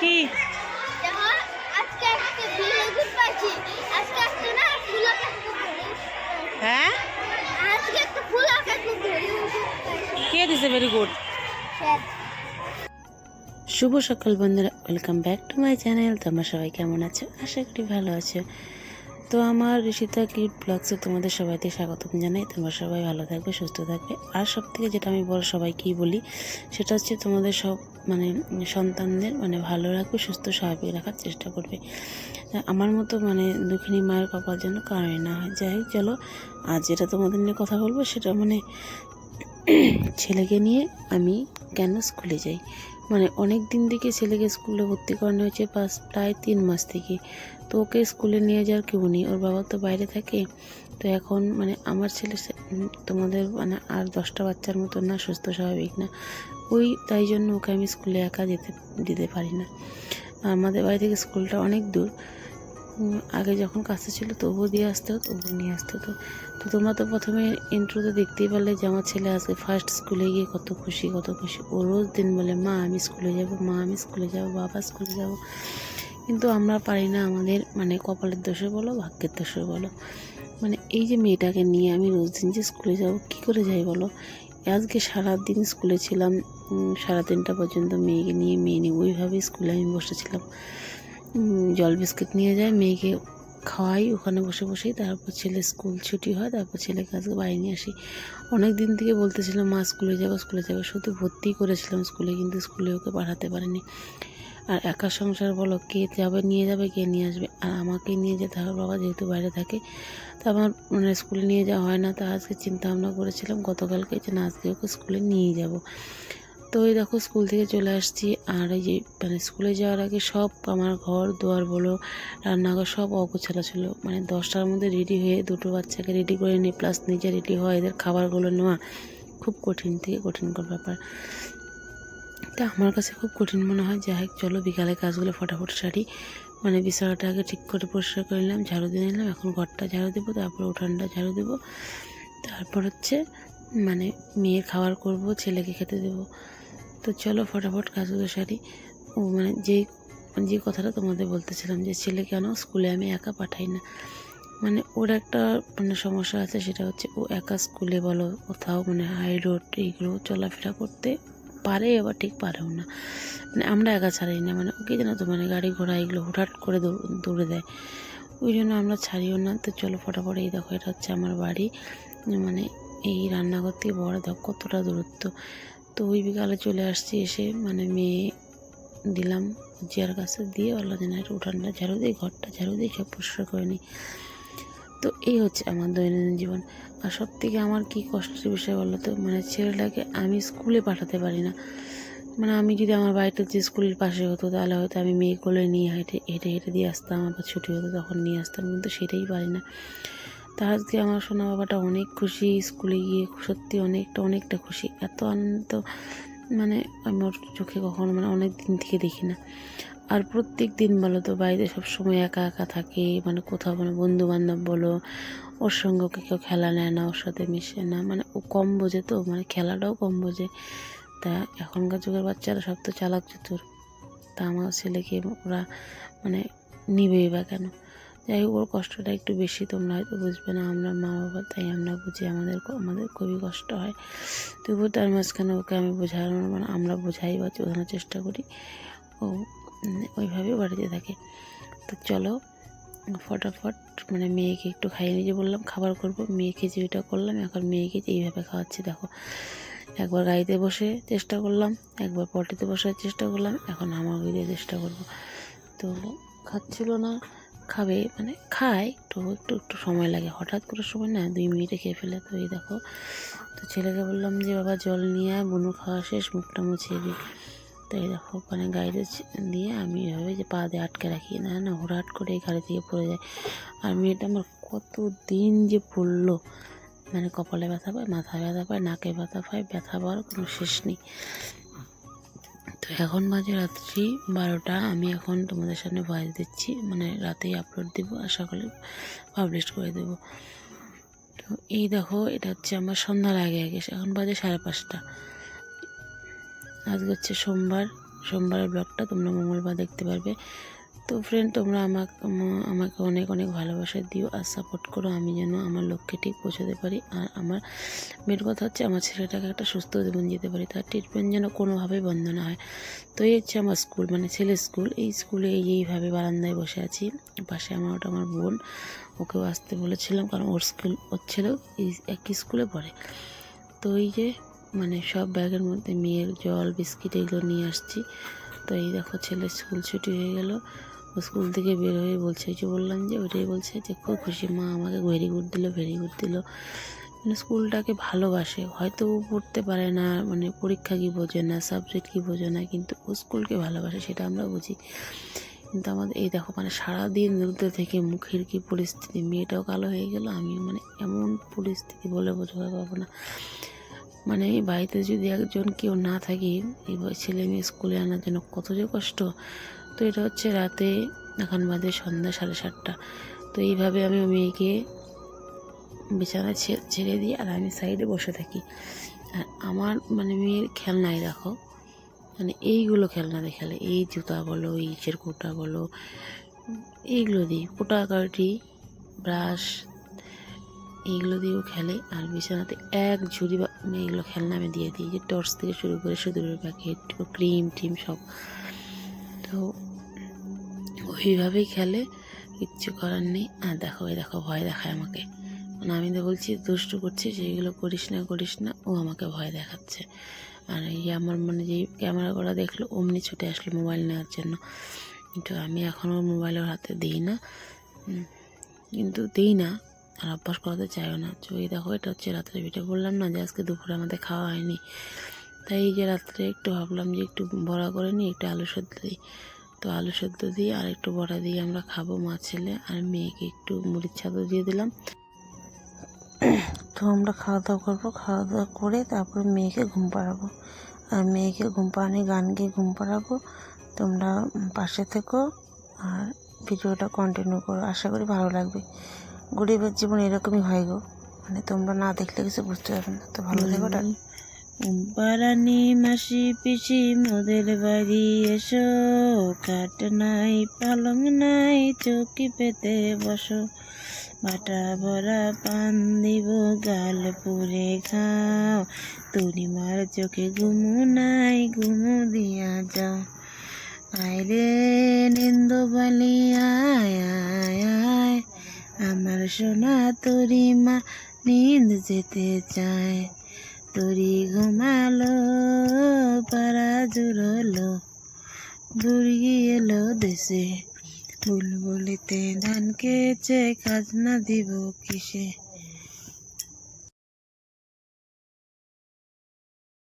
কি? হ্যাঁ? আজকে একটা ফুল কে দিছে ভেরি গুড শুভ সকাল বন্ধুরা welcome back to my channel তোমরা সবাই কেমন আছো? আশা করি ভালো আছো। তো আমার ঋষিতা কিউট ব্লগসে তোমাদের সবাইকে স্বাগতম জানাই। তোমরা সবাই ভালো থাকবে, সুস্থ থাকবে। আর সব থেকে যেটা আমি বড় সবাইকেই বলি, সেটা হচ্ছে তোমাদের সব মানে সন্তানদের মানে ভালো রাখবে, সুস্থ স্বাভাবিক রাখার চেষ্টা করবে। আমার মতো মানে দুঃখিনী মায়ের কপাল যেন কারণে না হয়। যাই হোক, চলো, আজ যেটা তোমাদের নিয়ে কথা বলব সেটা মানে ছেলেকে নিয়ে আমি কেন স্কুলে যাই? মানে অনেক দিন থেকে ছেলেকে স্কুলে ভর্তি করানো হয়েছে পাঁচ, প্রায় তিন মাস থেকে। তো ওকে স্কুলে নিয়ে যাওয়ার কেউ নেই, ওর বাবা তো বাইরে থাকে। তো এখন মানে আমার ছেলে তোমাদের মানে আর দশটা বাচ্চার মতো না, সুস্থ, স্বাভাবিক না। ওই তাই জন্য ওকে আমি স্কুলে একা যেতে, দিতে পারি না। আমাদের বাড়ি থেকে স্কুলটা অনেক দূর। আগে যখন কাছে ছিল তবুও দিয়ে আসতে হতো, তবুও নিয়ে আসতে হতো। তো তোমরা তো প্রথমে ইন্ট্রোতে দেখতেই পারলে যে আমার ছেলে আজকে ফার্স্ট স্কুলে গিয়ে কত খুশি কত খুশি। ও রোজ দিন বলে, মা, আমি স্কুলে যাব, মা, আমি স্কুলে যাব, বাবা স্কুলে যাব। কিন্তু আমরা পারি না আমাদের মানে কপালের দোষে বলো, ভাগ্যের দোষে বলো। মানে এই যে মেয়েটাকে নিয়ে আমি রোজ দিন যে স্কুলে যাব, কি করে যাই বলো? আজকে সারাদিন স্কুলে ছিলাম তিনটা পর্যন্ত মেয়েকে নিয়ে, মেয়ে নিয়ে ওইভাবে স্কুলে আমি বসেছিলাম। জল বিস্কিট নিয়ে যায়, মেয়েকে খাওয়াই, ওখানে বসে বসেই, তারপর ছেলে স্কুল ছুটি হয়, তারপর ছেলেকে আজকে বাড়ি নিয়ে আসি। অনেক দিন থেকে বলতেছিলাম, মা, স্কুলে যাব স্কুলে যাব। শুধু ভর্তি করেছিলাম স্কুলে, কিন্তু স্কুলে ওকে পাঠাতে পারেনি। আর একা সংসার বলো, কে যাবে, নিয়ে যাবে, কে নিয়ে আসবে? আর আমাকে নিয়ে যেতে হবে, বাবা যেহেতু বাইরে থাকে, তো আমার মানে স্কুলে নিয়ে যাওয়া হয় না। তা আজকে চিন্তা ভাবনা করেছিলাম, গতকালকে যে না, আজকে ওকে স্কুলে নিয়ে যাব। তো ওই দেখো স্কুল থেকে চলে আসছি। আর এই যে মানে স্কুলে যাওয়ার আগে সব আমার ঘর, দুয়ার বলো, রান্নাঘর সব অগোছালো ছিল। মানে দশটার মধ্যে রেডি হয়ে দুটো বাচ্চাকে রেডি করে নিই প্লাস নিজে রেডি হওয়া এদের খাবারগুলো নেওয়া খুব কঠিন থেকে কঠিনকর ব্যাপার। তা আমার কাছে খুব কঠিন মনে হয়। যাই হোক, চলো বিকালে কাজগুলো ফটাফট সারি। মানে বিছানাটা আগে ঠিক করে পরিষ্কার করে নিলাম, ঝাড়ু দিয়ে নিলাম, এখন ঘরটা ঝাড়ু দেবো, তারপর উঠানটা ঝাড়ু দেবো। তারপর হচ্ছে মানে মেয়ের খাবার করব, ছেলেকে খেতে দেবো। তো চলো ফটাফট কাজগুলো সারি ও মানে যেই যে কথাটা তোমাদের বলতেছিলাম যে, ছেলে কেন স্কুলে আমি একা পাঠাই না? মানে ওর একটা মানে সমস্যা আছে, সেটা হচ্ছে ও একা স্কুলে বলো, কোথাও মানে হাই রোড এইগুলো চলাফেরা করতে পারে, আবার ঠিক পারেও না। মানে আমরা একা ছাড়াই না মানে ওকে জানো তো মানে গাড়ি ঘোড়া এগুলো হুটহাট করে দৌড়ে দেয়। ওই জন্য আমরা ছাড়িও না। তো চলো ফটাফট এই দেখো, এটা হচ্ছে আমার বাড়ি। মানে এই রান্নাঘর থেকে বড়, দেখো কতটা দূরত্ব। তো ওই বিকালে চলে আসছি এসে মানে মেয়ে দিলাম জিয়ার কাছে দিয়ে বলল যে না এটা উঠানটা ঝাড়ু দিই ঘরটা ঝাড়ু দিই সব পরিষ্কার করে নিই। তো এই হচ্ছে আমার দৈনন্দিন জীবন। আর সব থেকে আমার কী কষ্টের বিষয় বলো তো? মানে ছেলেটাকে আমি স্কুলে পাঠাতে পারি না। মানে আমি যদি আমার বাড়িতে যে স্কুলের পাশে হতো, তাহলে হয়তো আমি মেয়ে কোলে নিয়ে হেঁটে হেঁটে হেঁটে দিয়ে আসতাম, আবার ছুটি হতো, তখন নিয়ে আসতাম, কিন্তু সেটাই পারি না। তা আজকে আমার সোনা বাবাটা অনেক খুশি, স্কুলে গিয়ে সত্যি অনেকটা অনেকটা খুশি। এত আনন্দ মানে আমার চোখে কখনো মানে অনেক দিন থেকে দেখি না। আর প্রত্যেক দিন বলো তো, বাড়িতে সবসময় একা একা থাকে মানে কোথাও মানে বন্ধু বান্ধব বলো, ওর সঙ্গে ওকে কেউ খেলা নেয় না, ওর সাথে মিশে না মানে ও কম বোঝে তো মানে খেলাটাও কম বোঝে। তা এখনকার যুগের বাচ্চারা সব তো চালাক চতুর। তা আমার ছেলেকে ওরা মানে নিবেই বা কেন? যাই হোক ওর কষ্টটা একটু বেশি তোমরা হয়তো বুঝবে না। আমরা মা বাবা তাই আমরা বুঝি আমাদের আমাদের খুবই কষ্ট হয়। তবুও তার মাঝখানে ওকে আমি বোঝানোর মানে আমরা বোঝাই বা বোঝানোর চেষ্টা করি। ও উম, ওইভাবেই বাড়িতে থাকে। তো চলো ফটাফট মানে মেয়েকে একটু খাইয়ে নিয়ে বললাম খাবার করব। মেয়েকে যে ওইটা করলাম এখন মেয়েকে এইভাবে খাওয়াচ্ছি দেখো। একবার গাড়িতে বসে চেষ্টা করলাম একবার পটিতে বসার চেষ্টা করলাম এখন আমার দিয়ে চেষ্টা করব। তো খাচ্ছিল না। খাবে মানে খায় একটু একটু একটু সময় লাগে। হঠাৎ করে সময় না, দুই মিনিটে খেয়ে ফেলে। তো এই দেখো, তো ছেলেকে বললাম যে, বাবা, জল নিয়ে বুনু খাওয়া শেষ, মুখটা মুছিয়ে দিই। তো এই দেখো মানে গাড়িতে দিয়ে আমি এভাবে যে পা দিয়ে আটকে রাখি, না না হুড়াট করে এই গাড়ি থেকে পড়ে যায়। আর মেয়েটা আমার কত দিন যে পড়ল। মানে কপালে ব্যথা পায়, মাথায় ব্যথা পায়, নাকে ব্যথা পায়, ব্যথা পাওয়ার কোনো শেষ নেই। তো এখন বাজে রাত্রি বারোটা। আমি এখন তোমাদের সামনে ভয়েস দিচ্ছি। মানে রাতেই আপলোড দিব। আর সকালে পাবলিশ করে দেবো। তো এই দেখো, এটা হচ্ছে আমার সন্ধ্যার আগে আগে। এখন বাজে সাড়ে পাঁচটা। আজকে হচ্ছে সোমবার। সোমবারের ব্লগটা তোমরা মঙ্গলবার দেখতে পারবে। তো ফ্রেন্ড তোমরা আমাকে আমাকে অনেক অনেক ভালোবাসা দিও আর সাপোর্ট করো। আমি যেন আমার লক্ষ্যে ঠিক পৌঁছাতে পারি আর আমার মেন কথা হচ্ছে আমার ছেলেটাকে একটা সুস্থ জীবন যেতে পারি। তার ট্রিটমেন্ট যেন কোনোভাবেই বন্ধ না হয়। তো এই হচ্ছে আমার স্কুল মানে ছেলে স্কুল এই স্কুলে এই, এইভাবে বারান্দায় বসে আছি। পাশে আমার ওটা আমার বোন। ওকেও আসতে বলেছিলাম কারণ ওর স্কুল ওর ছেলেও এই একই স্কুলে পড়ে। তো এই যে মানে সব ব্যাগের মধ্যে মেয়ের জল, বিস্কিট এগুলো নিয়ে আসছি। তো এই দেখো ছেলের স্কুল ছুটি হয়ে গেল। স্কুল থেকে বের হয়ে বলছে যে বললাম যে ওটাই বলছে যে, খুব খুশি, মা আমাকে ভেরি গুড দিল, ভেরি গুড দিল। মানে স্কুলটাকে ভালোবাসে, হয়তো ও পড়তে পারে না মানে পরীক্ষা কী বোঝে না, সাবজেক্ট কী বোঝে না, কিন্তু ও স্কুলকে ভালোবাসে, সেটা আমরা বুঝি। কিন্তু আমাদের, এই দেখো মানে সারাদিন রোদে থেকে মুখের কি পরিস্থিতি, মেয়েটাও কালো হয়ে গেল আমি মানে এমন পরিস্থিতি বলে বোঝাতে পারব না। মানে এই বাড়িতে যদি একজন কেউ না থাকি, এই ছেলে মেয়ে স্কুলে আনার জন্য কত যে কষ্ট তো এটা হচ্ছে রাতে, এখন বাজে সন্ধ্যা সাড়ে সাতটা। তো এইভাবে আমি মেয়েকে বিছানা ছেড়ে দিই আর আমি সাইডে বসে থাকি। আর আমার মানে মেয়ের খেলনাই রাখো মানে এইগুলো খেলনা দিয়ে খেলে। এই জুতা বলো ইচের কোটা বলো, এইগুলো দিই। কোটা কাটি, ব্রাশ, এইগুলো দিয়েও খেলে। আর বিছানাতে এক ঝুড়ি বা এইগুলো খেলনা আমি দিয়ে দিই। যে টর্চ থেকে শুরু করে সিঁদুরের প্যাকেট ক্রিম টিম সব। তো ওইভাবেই খেলে কিচ্ছু করার নেই। আর দেখো, এই দেখো, ভয় দেখায় আমাকে। মানে আমি তো বলছি, দুষ্টু করছিস এইগুলো করিস না করিস না, ও আমাকে ভয় দেখাচ্ছে। আর এই আমার মানে যেই ক্যামেরা করা দেখল, অমনি ছুটে আসলো মোবাইল নেওয়ার জন্য। কিন্তু আমি এখনও মোবাইল ওর হাতে দিই না। কিন্তু দিই না, আর অভ্যাস করাতে চাইও না। তো এই দেখো, এটা হচ্ছে রাত্রে ভিডিও বললাম না যে আজকে দুপুরে আমাদের খাওয়া হয়নি। তাই এই যে রাত্রে একটু ভাবলাম যে একটু বড়া করে নিই, একটু আলু সেদ্ধ দিই। তো আলু সেদ্ধ দিয়ে আর একটু বড়া দিয়ে আমরা খাব মা, ছেলে আর মেয়েকে। একটু মুড়ির ছাদও দিয়ে দিলাম। তো আমরা খাওয়া দাওয়া করব। খাওয়া দাওয়া করে তারপরে মেয়েকে ঘুম পাড়াবো। আর মেয়েকে ঘুম পাড়ানি গান গিয়ে ঘুম পাড়াবো। তোমরা পাশে থেকো আর ভিডিওটা কন্টিনিউ করো। আশা করি ভালো লাগবে। গরিবের জীবন এরকমই হয় গো। মানে তোমরা না দেখলে কিছু বুঝতে পারবে না। তো ভালো থেকো পারানি মাসি পিসি, মোদের বাড়ি এসো। কাঠ নাই, পালং নাই, চৌকি পেতে বসো। বাটা ভরা পান দিব, গাল পুরে খাও। তুরি মার চোখে ঘুমু নাই, ঘুমু দিয়া যাও। আইরে নিন্দ বালি, আয় আয় আয়। আমার সোনা তোরি মা, নিন্দ যেতে চায়। তোরি ঘুমালো পাড়া জুড়লো বুড়ি এলো দেশে বুলবুলিতে ধান কেচে খাজনা দিব কিসে?